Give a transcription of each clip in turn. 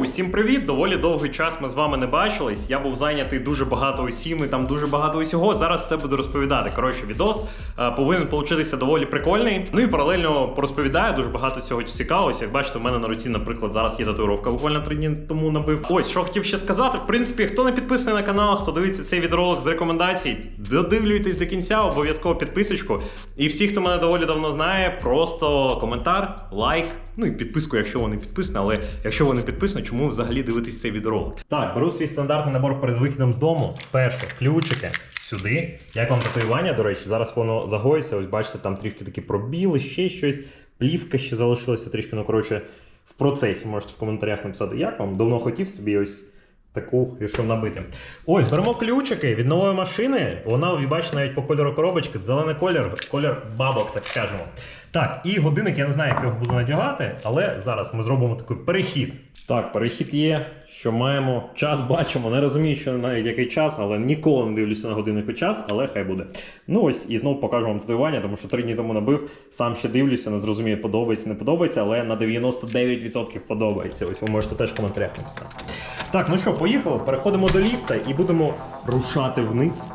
усім привіт! Доволі довгий час ми з вами не бачились. Я був зайнятий дуже багато усім і там дуже багато усього. Зараз все буду розповідати. Коротше, відос е, повинен получитися доволі прикольний. Ну і паралельно порозповідаю дуже багато цього цікавого. Як бачите, у мене на руці, наприклад, зараз є татуїровка, буквально три дні тому набив. Ось що хотів ще сказати. В принципі, хто не підписаний на канал, хто дивиться цей відеоролик з рекомендацій, додивлюйтесь до кінця, обов'язково підписочку. І всі, хто мене доволі давно знає, просто коментар, лайк, ну і підписку, якщо ви не підписані, але якщо ви не підписані, чому взагалі дивитесь цей відеоролик? Так, беру свій стандартний набор перед вихідом з дому. Перше, ключики. Сюди. Як вам татуювання, до речі, зараз воно загоїться. Ось бачите, там трішки такі пробіли, ще щось. Плівка ще залишилася трішки, ну коротше, в процесі. Можете в коментарях написати, як вам. Давно хотів собі ось таку рішив набити. Ось, беремо ключики від нової машини. Вона, ви бачите, навіть по кольору коробочки, зелений колір, колір бабок, так скажемо. Так, і годинник, я не знаю, як його буду надягати, але зараз ми зробимо такий перехід. Так, перехід є, що маємо. Час бачимо. Не розумію, що навіть який час, але ніколи не дивлюся на годинник і час, але хай буде. Ну ось і знову покажу вам татуювання, тому що три дні тому набив. Сам ще дивлюся, не зрозумію, подобається, не подобається, але на 99% подобається. Ось ви можете теж в коментарях написати. Так, ну що, поїхали. Переходимо до ліфта і будемо рушати вниз.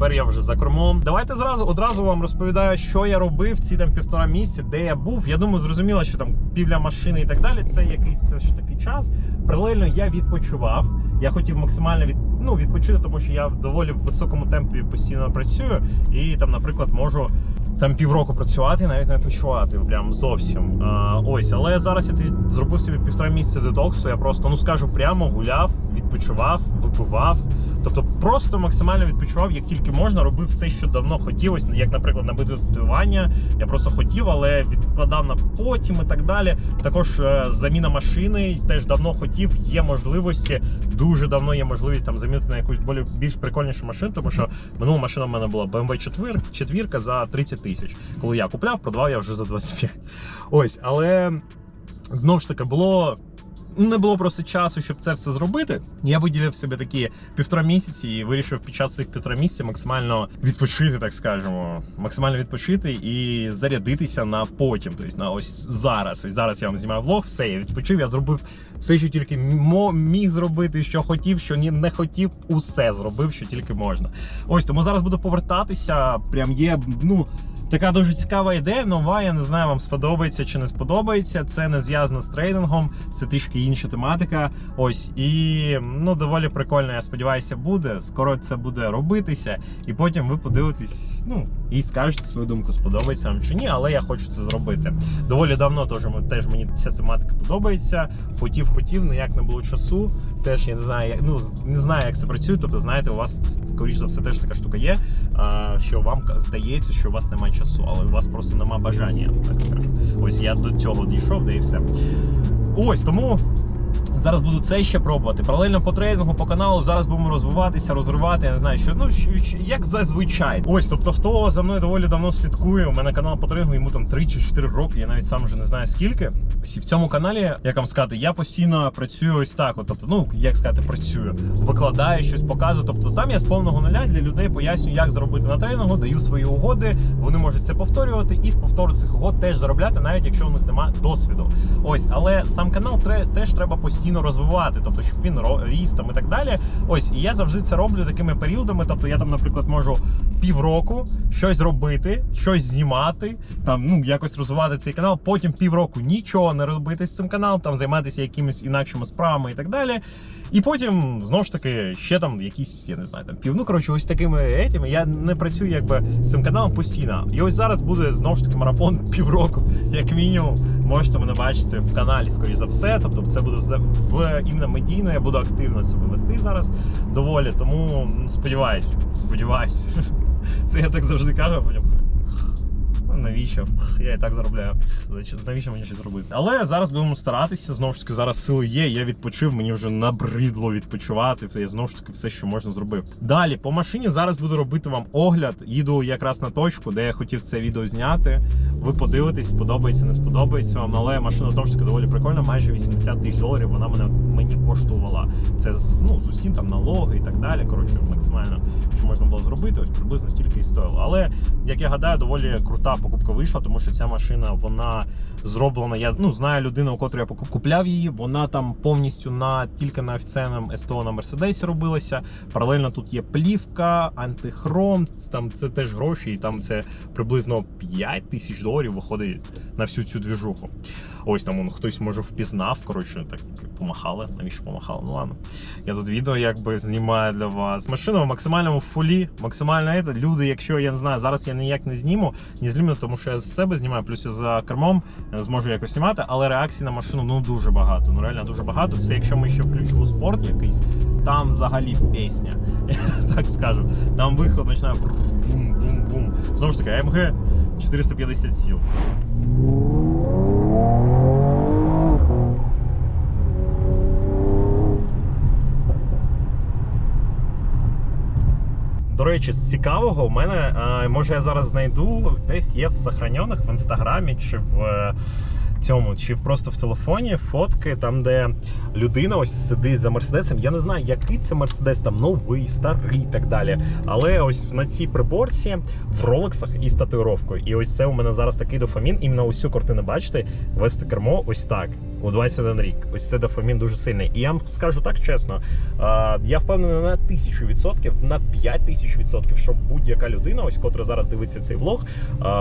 Тепер я вже за кормом. Давайте зразу одразу вам розповідаю, що я робив ці там півтора місяці, де я був. Я думаю, зрозуміло, що там півля машини і так далі. Це якийсь все ж таки час. Паралельно я відпочивав. Я хотів максимально від, ну, відпочити, тому що я в доволі високому темпі постійно працюю. І там, наприклад, можу там півроку працювати, навіть не відпочивати. Прям зовсім. А, ось, але зараз я зробив собі півтора місяця детоксу. Я просто ну скажу прямо гуляв, відпочивав, випивав. Тобто просто максимально відпочивав, як тільки можна, робив все, що давно хотілося. Як, наприклад, набити татуювання. Я просто хотів, але відкладав на потім і так далі. Також е, заміна машини теж давно хотів. Є можливості. Дуже давно є можливість там замінити на якусь більш прикольнішу машину, тому що минула машина в мене була BMW 4, четвірка за 30 тисяч. Коли я купляв, продавав я вже за 25. Ось, але знову ж таки було. Не було просто часу, щоб це все зробити. Я виділив собі такі півтора місяці і вирішив під час цих півтора місяця максимально відпочити, так скажемо, максимально відпочити і зарядитися на потім. Тобто на ось зараз. Ось зараз я вам знімаю влог, все, я відпочив, я зробив все, що тільки міг зробити, що хотів, що ні не хотів, усе зробив, що тільки можна. Ось тому зараз буду повертатися. Прям є, ну. Така дуже цікава ідея, нова. Я не знаю, вам сподобається чи не сподобається. Це не зв'язано з трейдингом, це трішки інша тематика. Ось і ну доволі прикольно. Я сподіваюся, буде. Скоро це буде робитися, і потім ви подивитесь, ну і скажете свою думку, сподобається вам чи ні. Але я хочу це зробити. Доволі давно теж, теж мені ця тематика подобається. Хотів, хотів, ніяк не було часу. Теж я не знаю, як- ну не знаю, як це працює. Тобто, знаєте, у вас скоріш за все теж така штука є, що вам здається, що у вас немає часу, але у вас просто нема бажання, так. Ось я до цього дійшов, де і все. Ось тому. Зараз буду це ще пробувати. Паралельно по трейдингу, по каналу зараз будемо розвиватися, розривати. Я не знаю, що ну як зазвичай. Ось, тобто, хто за мною доволі давно слідкує, у мене канал по трейдингу, йому там 3 чи 4 роки, я навіть сам вже не знаю скільки. Ось і в цьому каналі, як вам сказати, я постійно працюю ось так. От, тобто, ну як сказати, працюю, викладаю щось, показую. Тобто там я з повного нуля для людей пояснюю, як заробити на трейдингу, даю свої угоди. Вони можуть це повторювати і з повтору цих угод теж заробляти, навіть якщо у них немає досвіду. Ось, але сам канал теж треба постійно розвивати, тобто, щоб він ріс там і так далі. Ось, і я завжди це роблю такими періодами. Тобто, я там, наприклад, можу півроку щось робити, щось знімати, там ну якось розвивати цей канал. Потім півроку нічого не робити з цим каналом, там займатися якимись інакшими справами і так далі. І потім знову ж таки ще там якісь, я не знаю, там пів. Ну коротше, ось такими етями. Я не працюю якби з цим каналом постійно. І ось зараз буде знову ж таки марафон півроку, як мінімум. Можете мене бачити в каналі, скоріш за все. Тобто, це буде в іменно медійно. Я буду активно себе вести зараз доволі. Тому сподіваюсь, сподіваюсь. Це я так завжди кажу, а потім. Навіщо? Я і так заробляю. Навіщо мені щось робити? Але зараз будемо старатися. Знову ж таки, зараз сили є. Я відпочив, мені вже набридло відпочивати. Я знову ж таки все, що можна зробив. Далі по машині зараз буду робити вам огляд. Їду якраз на точку, де я хотів це відео зняти. Ви подивитесь, сподобається, не сподобається вам. Але машина знову ж таки доволі прикольна. Майже 80 тисяч доларів вона мене мені коштувала. Це з ну з усім там налоги і так далі. Коротше, максимально що можна було зробити, ось приблизно стільки і стоїло. Але як я гадаю, доволі крута покупка вийшла, тому що ця машина вона зроблена. Я ну знаю людину, у котрої я купляв її. Вона там повністю на тільки на офіційному СТО на Мерседесі робилася. Паралельно тут є плівка, антихром. Там це теж гроші, і там це приблизно 5 тисяч доларів виходить на всю цю двіжуху. Ось там он, хтось може впізнав. Коротше, так помахали. Навіщо помахали? Ну ладно. Я тут відео якби знімаю для вас. Машина в максимальному фулі, максимально это. Люди, якщо я не знаю, зараз я ніяк не зніму, не зніму, тому що я з себе знімаю, плюс я за кермом е, зможу якось знімати, але реакцій на машину ну дуже багато. Ну реально дуже багато. Це якщо ми ще включимо спорт якийсь, там взагалі пісня. Так скажу. Там виход починає бум-бум-бум. Знову ж таки, АМГ 450 сіл. До речі, з цікавого в мене, е, може я зараз знайду, десь є в сохранених в інстаграмі чи в е, цьому, чи просто в телефоні фотки, там, де людина ось сидить за мерседесом. Я не знаю, який це мерседес, там новий, старий і так далі. Але ось на цій приборці в ролексах із татуїровкою. І ось це у мене зараз такий дофамін. Іменно ось цю картину бачите, вести кермо ось так. У 21 рік. Ось це дофамін дуже сильний. І я вам скажу так чесно. Я впевнений на тисячу відсотків, на 5 тисяч відсотків, що будь-яка людина, ось котра зараз дивиться цей влог,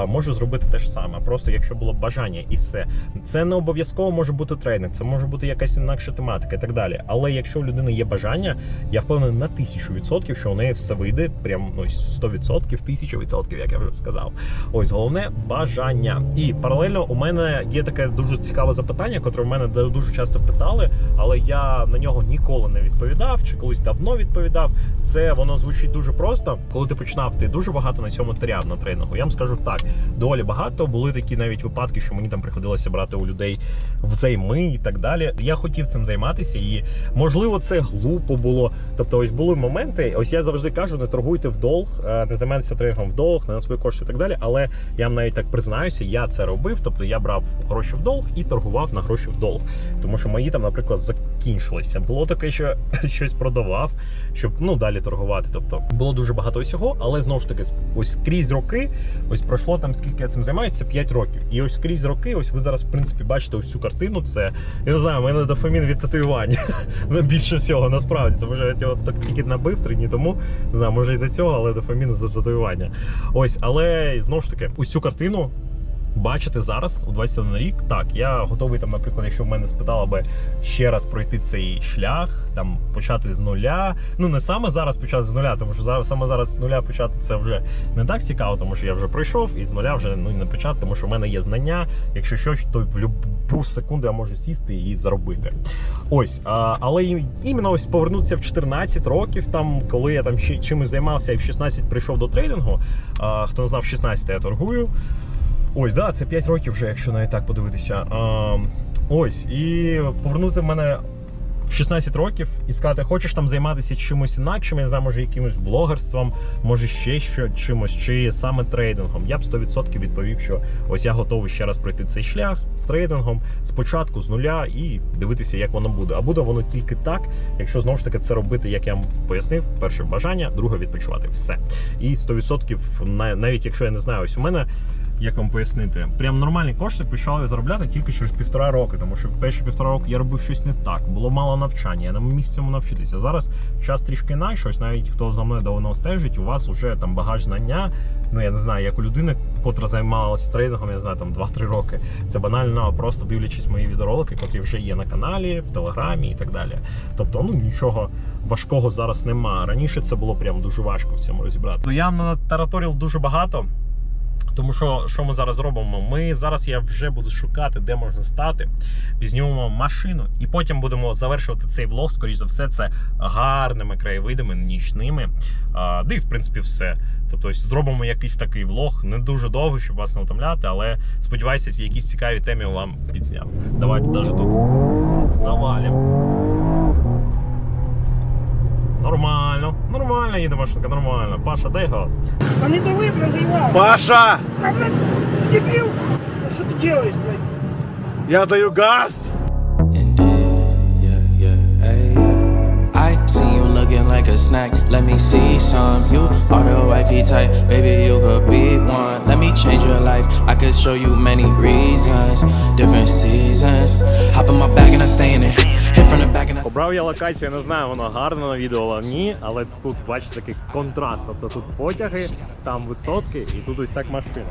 може зробити те ж саме. Просто якщо було бажання і все. Це не обов'язково може бути тренінг, це може бути якась інакша тематика і так далі. Але якщо у людини є бажання, я впевнений на тисячу відсотків, що у неї все вийде. Прям ну, 100 відсотків, тисяча відсотків, як я вже сказав. Ось головне бажання. І паралельно у мене є таке дуже цікаве запитання, котре мене дуже часто питали, але я на нього ніколи не відповідав, чи колись давно відповідав. Це воно звучить дуже просто. Коли ти починав, ти дуже багато на цьому теряв на тренінгу. Я вам скажу так, доволі багато. Були такі навіть випадки, що мені там приходилося брати у людей взайми і так далі. Я хотів цим займатися, і можливо це глупо було. Тобто, ось були моменти. Ось я завжди кажу: не торгуйте в долг, е, не займайтеся трейдингом в долг, не на свої кошти і так далі. Але я навіть так признаюся, я це робив. Тобто я брав гроші в долг і торгував на гроші в. Тому що мої там, наприклад, закінчилися. Було таке, що щось продавав, щоб ну далі торгувати. Тобто було дуже багато всього, але знову ж таки, ось скрізь роки, ось пройшло там скільки я цим займаюся, 5 років. І ось скрізь роки, ось ви зараз, в принципі, бачите ось цю картину. Це я не знаю, у мене дофамін від татуювання. Ну, Більше всього, насправді, тому що я його так тільки набив три дні тому. Не знаю, може і за цього, але дофамін за татуювання. Ось, але знову ж таки, ось цю картину бачити зараз у 21 рік. Так, я готовий там, наприклад, якщо в мене спитала би ще раз пройти цей шлях, там почати з нуля. Ну не саме зараз почати з нуля, тому що зараз саме зараз з нуля почати це вже не так цікаво, тому що я вже пройшов і з нуля вже ну не почати, тому що в мене є знання. Якщо що, то в будь-яку секунду я можу сісти і заробити. Ось, а, але іменно ось повернутися в 14 років, там коли я там ще чимось займався і в 16 прийшов до трейдингу. А, хто не знав, в 16 я торгую. Ось, да, це 5 років вже, якщо навіть так подивитися. А, ось, і повернути мене в 16 років і сказати, хочеш там займатися чимось інакшим, я знаю, може якимось блогерством, може ще що чимось, чи саме трейдингом. Я б 100% відповів, що ось я готовий ще раз пройти цей шлях з трейдингом спочатку з нуля і дивитися, як воно буде. А буде воно тільки так, якщо знову ж таки це робити, як я вам пояснив, перше бажання, друге відпочивати. Все. І 100% на- навіть якщо я не знаю, ось у мене як вам пояснити, прям нормальні кошти почали заробляти тільки через півтора роки, тому що перші півтора року я робив щось не так, було мало навчання, я не міг цьому навчитися. Зараз час трішки інакше, ось навіть хто за мною давно стежить, у вас вже там багаж знання. Ну я не знаю, як у людини, котра займалася трейдингом, я знаю, там 2-3 роки. Це банально, просто дивлячись мої відеоролики, котрі вже є на каналі, в телеграмі і так далі. Тобто, ну нічого важкого зараз нема. Раніше це було прям дуже важко в цьому розібрати. То я натараторив дуже багато. Тому що що ми зараз робимо? Ми зараз я вже буду шукати, де можна стати, візьмемо машину, і потім будемо завершувати цей влог. Скоріш за все, це гарними краєвидами, нічними. А, де і в принципі все. Тобто зробимо якийсь такий влог, не дуже довго, щоб вас не утомляти, але сподіваюся, якісь цікаві теми вам підзняв. Давайте навіть тут навалім. їде машинка, нормально. Паша, дай газ. А не давай развивал. Паша! А, блядь, ты дебил? А что ты делаешь, блядь? Я даю газ! Indeed, yeah, yeah, ay, yeah. I see you looking like a snack. Let me see some. You are the wifey type, baby. You could be one. Let me change your life. I could show you many reasons, different seasons. Hop in my bag and I stay in it. Обрав я локацію, не знаю, воно гарно на відео, ні, але тут бачите такий контраст. Тобто тут потяги, там висотки і тут ось так машина.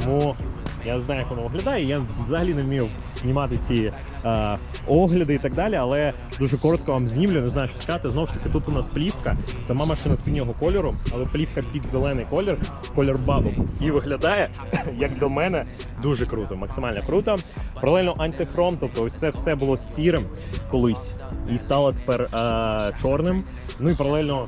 Тому я знаю, як воно виглядає. Я взагалі не вмів знімати ці е, огляди і так далі, але дуже коротко вам знімлю, не знаю, що сказати. Знову ж таки, тут у нас плівка, сама машина синього кольору, але плівка під зелений колір, колір бабок. І виглядає, як до мене, дуже круто, максимально круто. Паралельно антихром, тобто ось це все було сірим колись і стало тепер е, чорним. Ну і паралельно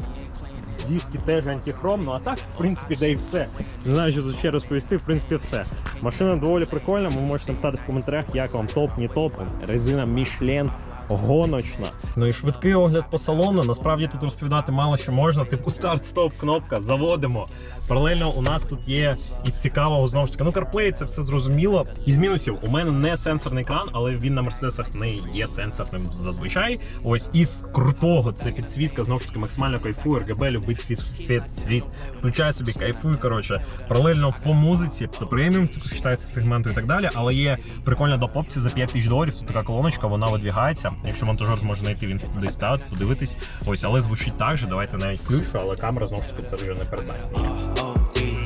диски теж антихром, ну а так, в принципі, да і все. Не знаю, що тут ще розповісти, в принципі, все. Машина доволі прикольна, ви можете написати в коментарях, як вам топ, не топ. Резина Michelin гоночна. Ну і швидкий огляд по салону. Насправді тут розповідати мало що можна. Типу старт-стоп, кнопка, заводимо. Паралельно у нас тут є із цікавого знову ж таки. Ну, CarPlay це все зрозуміло. Із мінусів у мене не сенсорний екран, але він на мерседесах не є сенсорним зазвичай. Ось із крутого це підсвітка, знову ж таки, максимально кайфує. RGB любить світ, світ, світ. Включає собі, кайфує. Коротше, паралельно по музиці, то преміум, типу, вважається сегменту і так далі. Але є прикольна до попці за 5 тисяч доларів. Тут така колоночка, вона видвігається. Якщо монтажер зможе знайти, він десь так, подивитись. Ось, але звучить так же. Давайте навіть включу, але камера знову ж таки це вже не передасть.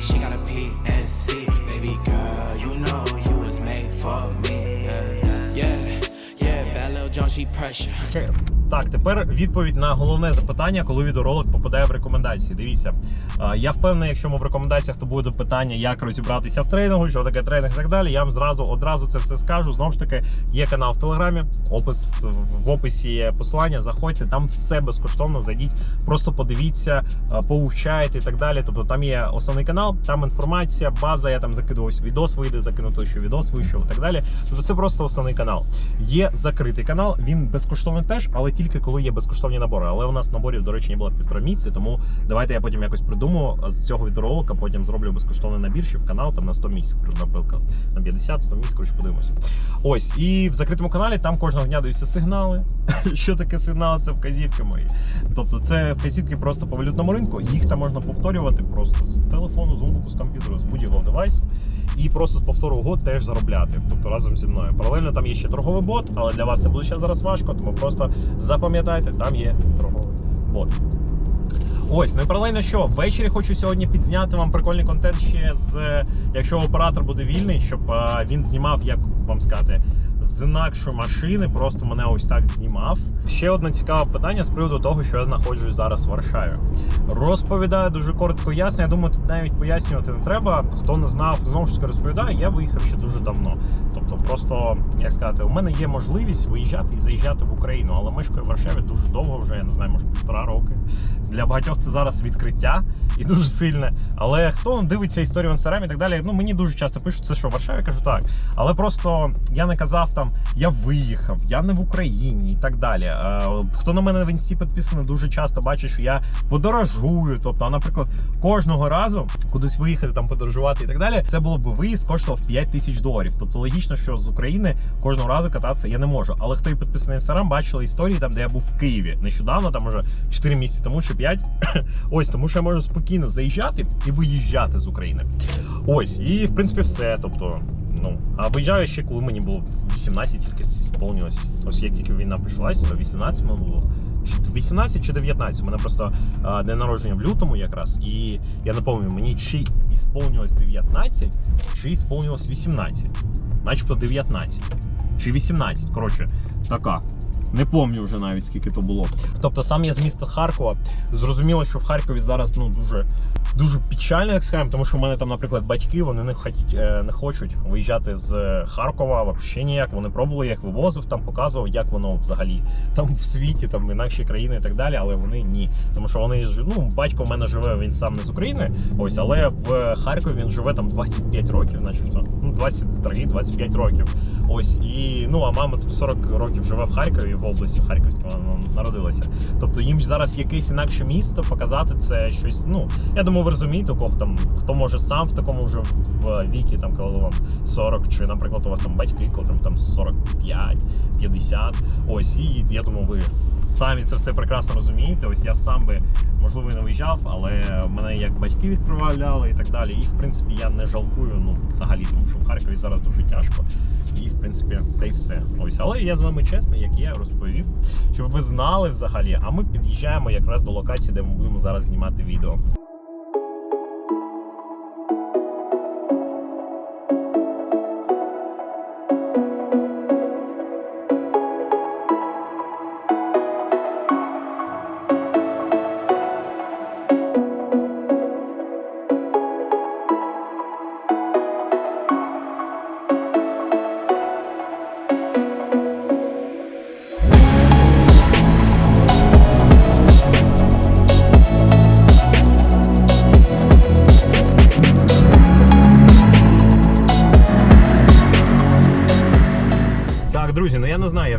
she got a PNC. Baby girl, you know you was made for me. Yeah, yeah, yeah. yeah bad little John, she pressure. Так, тепер відповідь на головне запитання, коли відеоролик попадає в рекомендації. Дивіться, я впевнений, якщо ми в рекомендаціях, то буде питання, як розібратися в тренінгу, що таке тренінг і так далі. Я вам зразу одразу це все скажу. Знову ж таки, є канал в Телеграмі, опис в описі є посилання. Заходьте, там все безкоштовно. Зайдіть, просто подивіться, а, повчайте і так далі. Тобто там є основний канал, там інформація, база. Я там закидую ось відос вийде, закину що відос вийшов і так далі. Тобто це просто основний канал. Є закритий канал, він безкоштовний теж, але тільки коли є безкоштовні набори. Але у нас наборів, до речі, не було півтора місяці, тому давайте я потім якось придумаю з цього відеоролика, потім зроблю безкоштовний набір ще в канал там на 100 місяців, наприклад, на 50, 100 місяців, коротше, подивимося. Ось, і в закритому каналі там кожного дня даються сигнали. Що таке сигнали? Це вказівки мої. Тобто це вказівки просто по валютному ринку. Їх там можна повторювати просто з телефону, з ноутбуку, з комп'ютеру, з будь-якого девайсу. І просто з повтору угод теж заробляти. Тобто разом зі мною. Паралельно там є ще торговий бот, але для вас це буде ще зараз важко, тому просто запам'ятайте, там є торговий бот. Ось, ну і паралельно що, ввечері хочу сьогодні підзняти вам прикольний контент ще з, якщо оператор буде вільний, щоб е, він знімав, як вам сказати, з інакшої машини, просто мене ось так знімав. Ще одне цікаве питання з приводу того, що я знаходжусь зараз в Варшаві. Розповідаю дуже коротко ясно. Я думаю, тут навіть пояснювати не треба. Хто не знав, знову ж таки розповідаю, я виїхав ще дуже давно. Тобто, просто як сказати, у мене є можливість виїжджати і заїжджати в Україну, але мешкаю в Варшаві дуже довго, вже я не знаю, може півтора роки. Для багатьох це зараз відкриття і дуже сильне. Але хто дивиться історію в інстаграмі і так далі, ну мені дуже часто пишуть, це що в Варшаві кажу так. Але просто я не казав там, я виїхав, я не в Україні і так далі. Е, Хто на мене в інсті підписаний, дуже часто бачить, що я подорожую. Тобто, наприклад, кожного разу кудись виїхати, там подорожувати і так далі, це було б виїзд коштував 5 тисяч доларів. Тобто логічно, що з України кожного разу кататися я не можу. Але хто і підписаний інстаграм, бачили історії там, де я був в Києві нещодавно, там може 4 місяці тому чи 5. Ось тому, що я можу спокійно заїжджати і виїжджати з України. Ось, і в принципі все. Тобто, ну а виїжджаю ще, коли мені було 18, тільки сповнилось. Ось як тільки війна почалась, то 18 мені було. 18 чи 19. У мене просто а, день народження в лютому якраз. І я пам'ятаю, мені чи ісполнилось 19, чи ісполнилось 18. Начебто 19. Чи 18. Коротше, така. Не пам'ятаю вже навіть скільки то було. Тобто сам я з міста Харкова. Зрозуміло, що в Харкові зараз ну дуже дуже печально, як скажемо, тому що в мене там, наприклад, батьки вони не хочуть, е, не хочуть виїжджати з е, Харкова взагалі ніяк. Вони пробували, як вивозив, там показував, як воно взагалі там в світі, там інакші країни і так далі. Але вони ні. Тому що вони ж- ну, батько в мене живе, він сам не з України. Ось, але в Харкові він живе там 25 років, начебто. Ну, 23-25 років. Ось і ну а мама тут 40 років живе в Харкові в області в Харківській вона народилася. Тобто їм зараз якесь інакше місто показати це щось. Ну я думаю, ви розумієте, кого там хто може сам в такому вже в вікі, там коли вам 40, чи, наприклад, у вас там батьки, котрим там 45, 50. Ось, і я думаю, ви самі це все прекрасно розумієте. Ось я сам би можливо не виїжджав, але мене як батьки відправляли і так далі. І в принципі я не жалкую, ну взагалі, тому що в Харкові зараз дуже тяжко. І в принципі, та й все. Ось, але я з вами чесний, як я розповів, щоб ви знали взагалі. А ми під'їжджаємо якраз до локації, де ми будемо зараз знімати відео.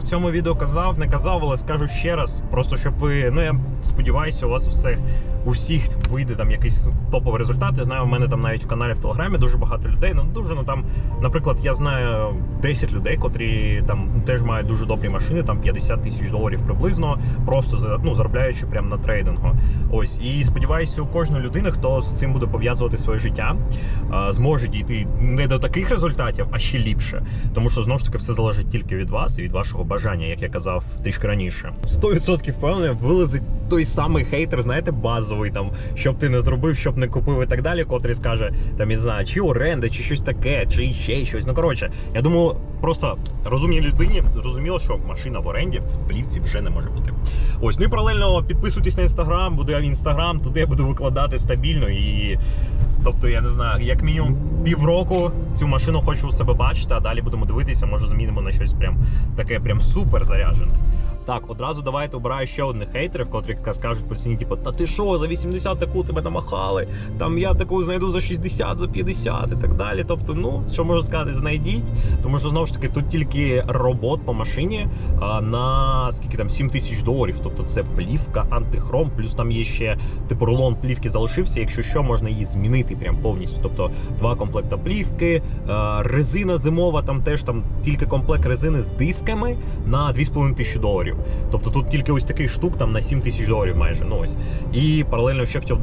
В цьому відео казав, не казав, але скажу ще раз. Просто щоб ви. Ну я сподіваюся, у вас все у всіх вийде там якийсь топовий результат. Я знаю, у мене там навіть в каналі в Телеграмі дуже багато людей. Ну дуже ну там, наприклад, я знаю 10 людей, котрі там теж мають дуже добрі машини, там 50 тисяч доларів приблизно, просто ну заробляючи прямо на трейдингу. Ось і сподіваюся, у кожної людини, хто з цим буде пов'язувати своє життя, зможе дійти не до таких результатів, а ще ліпше. Тому що знову ж таки все залежить тільки від вас і від вашого бажання, як я казав трішки раніше. 100% впевнений, вилазить той самий хейтер, знаєте, базовий там, щоб ти не зробив, щоб не купив і так далі, котрий скаже, там я не знаю, чи оренда, чи щось таке, чи ще щось. Ну коротше, я думаю, просто розумній людині зрозуміло, що машина в оренді в плівці вже не може бути. Ось, ну і паралельно підписуйтесь на інстаграм, буде інстаграм, туди я буду викладати стабільно і. Тобто, я не знаю, як мінімум півроку цю машину хочу у себе бачити, а далі будемо дивитися, може замінимо на щось прям таке прям супер заряджене. Так, одразу давайте обираю ще одних хейтерів, котрі скажуть постійно, типу, та ти що, за 80 таку тебе намахали, там я таку знайду за 60, за 50 і так далі. Тобто, ну, що можу сказати, знайдіть. Тому що знову ж таки тут тільки робот по машині а, на скільки там 7 тисяч доларів. Тобто це плівка, антихром, плюс там є ще типу рулон плівки залишився. Якщо що, можна її змінити прям повністю. Тобто два комплекта плівки, а, резина зимова, там теж там тільки комплект резини з дисками на 2,5 тисячі доларів. Тобто тут тільки ось таких штук там на 7 тисяч доларів майже. Ну ось. І паралельно ще хотів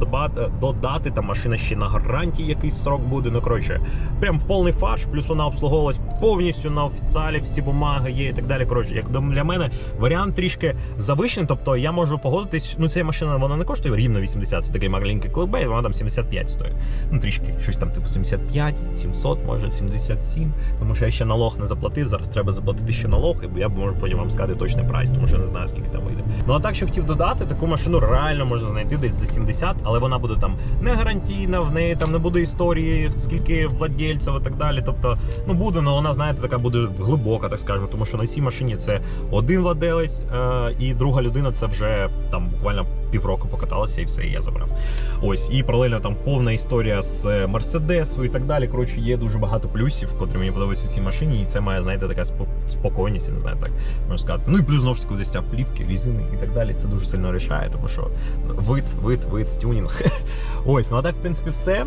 додати, там машина ще на гарантії якийсь срок буде. Ну коротше, прям в повний фарш, плюс вона обслуговувалась повністю на офіціалі, всі бумаги є і так далі. Коротше, як для мене варіант трішки завищений. Тобто я можу погодитись. Ну, ця машина вона не коштує рівно 80, це такий маленький кликбейт, вона там 75 стоїть. Ну трішки щось там, типу 75, 700, може 77. Тому що я ще налог не заплатив. Зараз треба заплатити ще налог, і я можу потім вам сказати точний прайс, тому що я не знаю, скільки там вийде. Ну а так, що хотів додати, таку машину реально можна знайти десь за 70, але вона буде там не гарантійна, в неї там не буде історії, скільки владельців і так далі. Тобто, ну буде, але вона, знаєте, така буде глибока, так скажемо, тому що на цій машині це один владелець, е, і друга людина це вже там буквально півроку покаталася і все, і я забрав. Ось, і паралельно там повна історія з Мерседесу і так далі. Коротше, є дуже багато плюсів, котрі мені подобаються в цій машині, і це має, знаєте, така спокійність, я не знаю, так можна сказати. Ну і плюс знову ж ця плівки, різини і так далі. Це дуже сильно рішає, тому що вид, вид, вид, тюнінг. Ось, ну а так, в принципі, все.